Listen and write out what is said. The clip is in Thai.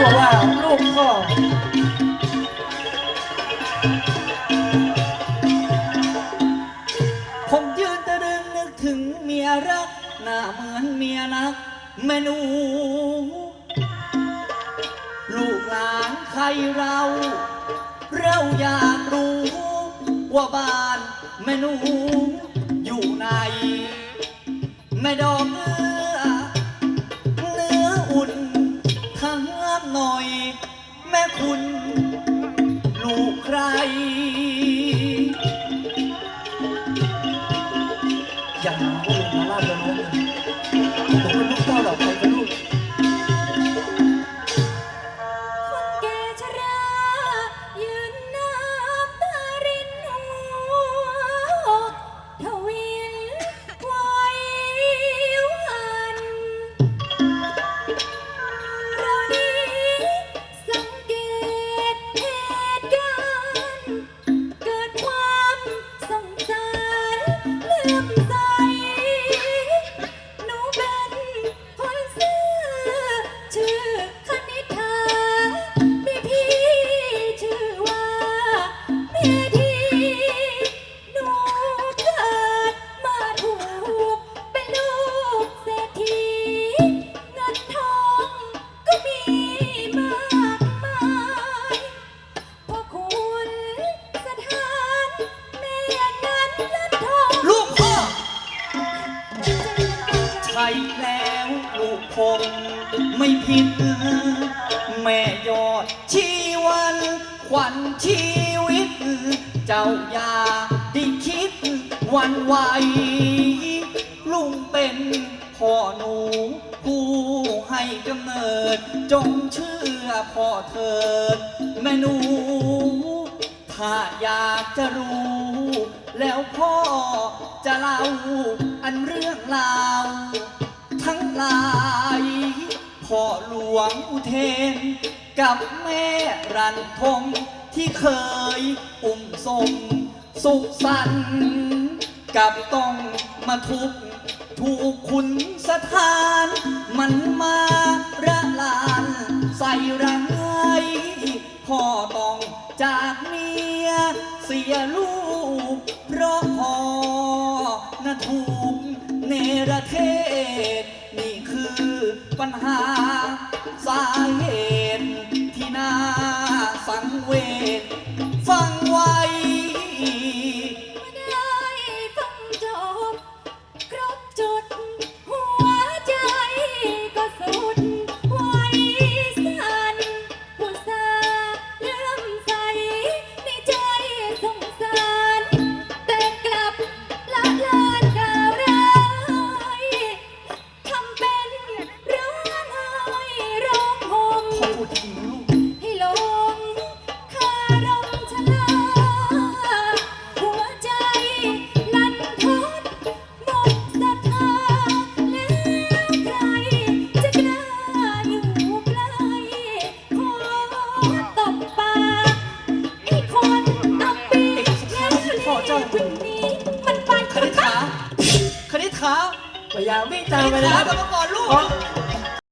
ัวว่าลูกพ่อผมยืนตะลึงนึกถึงเมียรัก หน้าเหมือนเมียนักแม่หนู ลูกหลานใครเรา เราอยากรู้ ว่าบ้านแม่หนูอยู่ไหนแม่ดอกเอื้อ คุณ คงไม่ผิด แม่ยอดชีวันขวัญชีวิต เจ้าอย่าได้คิดวันไหวลุงเป็นพ่อหนูผู้ให้กำเนิด จงเชื่อพ่อเถิด แม่หนู ถ้าอยากจะรู้ แล้วพ่อจะเล่าอันเรื่องราว ทั้งหลาย พ่อหลวงอุเทน กับแม่รันทมที่เคยอุ้มสมสุขสันต์กับต้องมาทุกข์ถูกคุณสถาน มันมาระลานใส่รังไห้พ่อต้องจากเมียเสียลูก เพราะพ่อนะถูกเนรเทศนี่ ปัญหา สาเหตุที่น่าสังเวช ให้หลงคารมชลาหัวใจลันทดหมดศรัทธาแล้วใครจะกล้าอยู่ใกล้ขอตบปากไอ้คนอับปีแล้วคนนี้มันไปคณิษฐาคณิษฐาพยายามวิ่งคตามณิษไปฐานะครับกลับมาก่อนลูกเพราะ